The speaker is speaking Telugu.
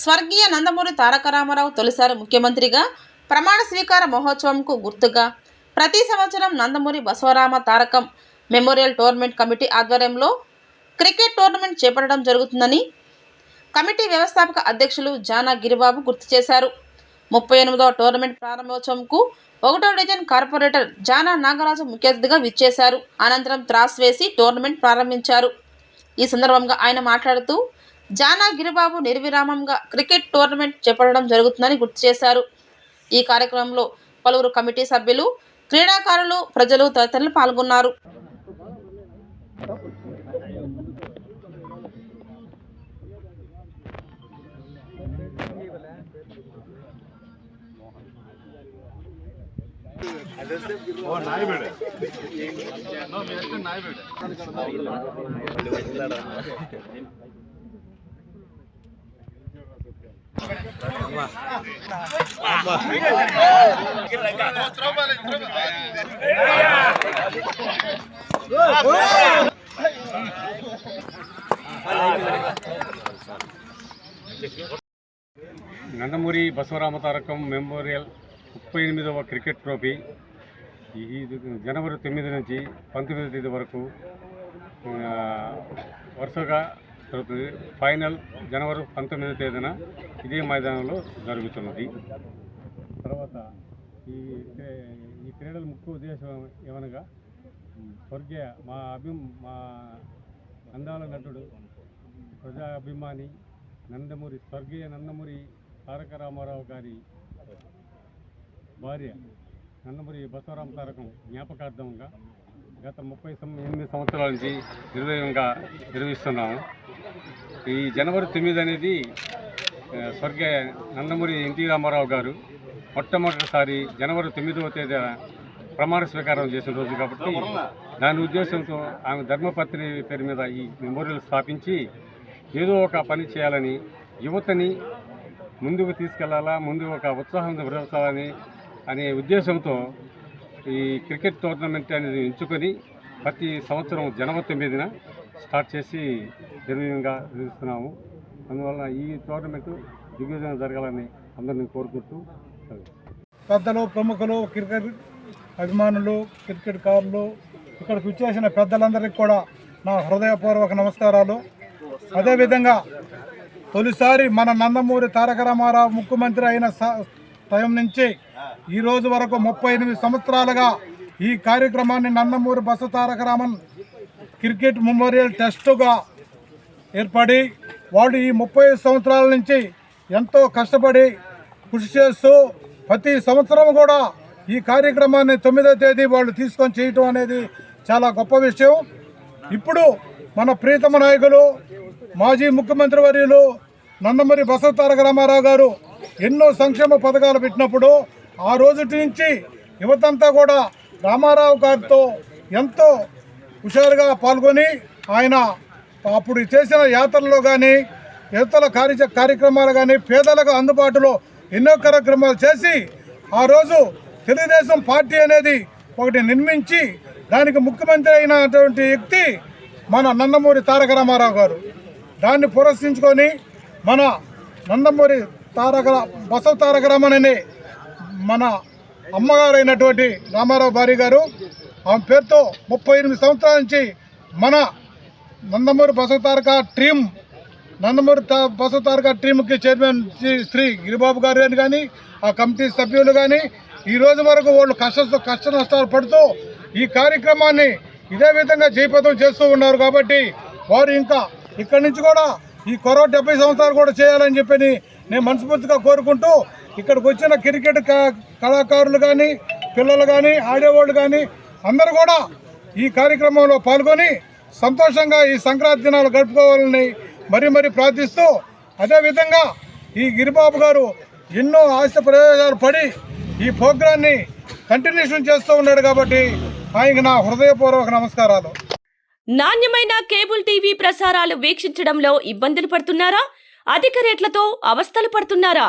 స్వర్గీయ నందమూరి తారక రామారావు తొలిసారి ముఖ్యమంత్రిగా ప్రమాణ స్వీకార మహోత్సవంకు గుర్తుగా ప్రతి సంవత్సరం Nandamuri Basavarama Tarakam memorial tournament committee ఆధ్వర్యంలో క్రికెట్ టోర్నమెంట్ చేపట్టడం జరుగుతుందని కమిటీ వ్యవస్థాపక అధ్యక్షులు జానా గిరిబాబు గుర్తు చేశారు. ముప్పై ఎనిమిదవ టోర్నమెంట్ ప్రారంభోత్సవంకు ఒకటో డివిజన్ కార్పొరేటర్ జానా నాగరాజు ముఖ్య అతిథిగా విచ్చేశారు. అనంతరం త్రాస్ వేసి టోర్నమెంట్ ప్రారంభించారు. ఈ సందర్భంగా ఆయన మాట్లాడుతూ జానా గిరిబాబు నిర్విరామంగా క్రికెట్ టోర్నమెంట్ చేపట్టడం జరుగుతుందని గుర్తు చేశారు ఈ కార్యక్రమంలో పలువురు కమిటీ సభ్యులు క్రీడాకారులు ప్రజలు తదితరులు పాల్గొన్నారు ಓ ನಾಯಿ ಬೇಡ ನೋ ಎಷ್ಟು ನಾಯಿ ಬೇಡ నందమూరి బసవరామ తారకం మెమోరియల్ ముప్పై ఎనిమిదవ క్రికెట్ ట్రోఫీ ఈ ఇది జనవరి తొమ్మిది నుంచి పంతొమ్మిదవ తేదీ వరకు ఆ, వరుసగా జరుగుతుంది. ఫైనల్ జనవరి పంతొమ్మిదవ తేదీన ఇదే మైదానంలో జరుగుతున్నది. తర్వాత ఈ క్రీ- ఈ క్రీడల ముఖ్య ఉద్దేశం ఏమనగా స్వర్గీయ మా అభి మా అందాల నటుడు ప్రజా అభిమాని నందమూరి స్వర్గీయ నందమూరి తారక రామారావు గారి భార్య నందమూరి బసవరామ తారకం జ్ఞాపకార్థంగా గత ముప్పై ఎనిమిది సంవత్సరాల నుంచి నిర్వహంగా నిర్వహిస్తున్నాము. ఈ జనవరి తొమ్మిది అనేది ఆ, స్వర్గీయ నందమూరి ఎన్టీ రామారావు గారు మొట్టమొదటిసారి జనవరి తొమ్మిదవ తేదీ ప్రమాణ స్వీకారం చేసిన రోజు కాబట్టి దాని ఉద్దేశంతో ఆమె ధర్మపత్ని పేరు మీద ఈ మెమోరియల్ స్థాపించి ఏదో ఒక పని చేయాలని యువతని ముందుకు తీసుకెళ్ళాలా ముందు ఒక ఉత్సాహం పెరగాలని అనే ఉద్దేశంతో ఈ క్రికెట్ టోర్నమెంట్ అనేది ఎంచుకొని ప్రతి సంవత్సరం జనవరి తొమ్మిదిన స్టార్ట్ చేసి నిర్వీయంగా నిర్వహిస్తున్నాము. అందువల్ల ఈ టోర్నమెంట్ దిగ్విజయం జరగాలని అందరినీ కోరుకుంటూ పెద్దలు ప్రముఖులు క్రికెట్ అభిమానులు క్రికెట్ కారులు ఇక్కడికి వచ్చేసిన పెద్దలందరికీ కూడా నా హృదయపూర్వక నమస్కారాలు. అదేవిధంగా తొలిసారి మన నందమూరి తారక రామారావు ముఖ్యమంత్రి అయిన స- టైం నుంచి ఈ రోజు వరకు ముప్పై ఎనిమిది సంవత్సరాలుగా ఈ కార్యక్రమాన్ని నందమూరి బస తారక రామన్ క్రికెట్ మెమోరియల్ టెస్టుగా ఏర్పడి వాళ్ళు ఈ ముప్పై సంవత్సరాల నుంచి ఎంతో కష్టపడి కృషి చేస్తూ ప్రతి సంవత్సరం కూడా ఈ కార్యక్రమాన్ని తొమ్మిదో తేదీ వాళ్ళు తీసుకొని చేయటం అనేది చాలా గొప్ప విషయం. ఇప్పుడు మన ప్రీతమ నాయకులు మాజీ ముఖ్యమంత్రి వర్యులు నందమూరి బసవ తారక రామారావు గారు ఎన్నో సంక్షేమ పథకాలు పెట్టినప్పుడు ఆ రోజు నుంచి యువతంతా కూడా రామారావు గారితో ఎంతో హుషారుగా పాల్గొని ఆయన అప్పుడు చేసిన యాత్రల్లో కానీ యువతల కార్య కార్యక్రమాలు కానీ పేదలకు అందుబాటులో ఎన్నో కార్యక్రమాలు చేసి ఆ రోజు తెలుగుదేశం పార్టీ అనేది ఒకటి నిర్మించి దానికి ముఖ్యమంత్రి అయినటువంటి వ్యక్తి మన నందమూరి తారక రామారావు గారు. దాన్ని పురస్కరించుకొని మన నందమూరి తారక బసవ తారక రామన్ అనే మన అమ్మగారైనటువంటి రామారావు భార్య గారు ఆమె పేరుతో ముప్పై ఎనిమిది సంవత్సరాల నుంచి మన నందమూరి బసవతారక టీం నందమూరి బసవతారక టీంకి చైర్మన్ శ్రీ శ్రీ గిరిబాబు గారు అని కానీ ఆ కమిటీ సభ్యులు కానీ ఈ రోజు వరకు వాళ్ళు కష్ట కష్ట నష్టాలు పడుతూ ఈ కార్యక్రమాన్ని ఇదే విధంగా జయపథం చేస్తూ ఉన్నారు కాబట్టి వారు ఇంకా ఇక్కడి నుంచి కూడా ఈ కొరవ డెబ్బై సంవత్సరాలు కూడా చేయాలని చెప్పి నేను మనస్ఫూర్తిగా కోరుకుంటూ ఇక్కడికి వచ్చిన క్రికెట్ కళాకారులు కానీ పిల్లలు కానీ ఆడేవాళ్ళు కానీ అందరూ కూడా ఈ కార్యక్రమంలో పాల్గొని సంతోషంగా ఈ సంక్రాంతి దినాలు గడుపుకోవాలని మరీ మరీ ప్రార్థిస్తూ అదేవిధంగా ఈ గిరిబాబు గారు ఎన్నో ఆశ ప్రయోజనాలు పడి ఈ ప్రోగ్రాన్ని కంటిన్యూషన్ చేస్తూ ఉన్నాడు కాబట్టి ఆయనకి నా హృదయపూర్వక నమస్కారాలు. నాణ్యమైన కేబుల్ టీవీ ప్రసారాలు వీక్షించడంలో ఇబ్బందులు పడుతున్నారా? అధిక రేట్లతో అవస్థలు పడుతున్నారా?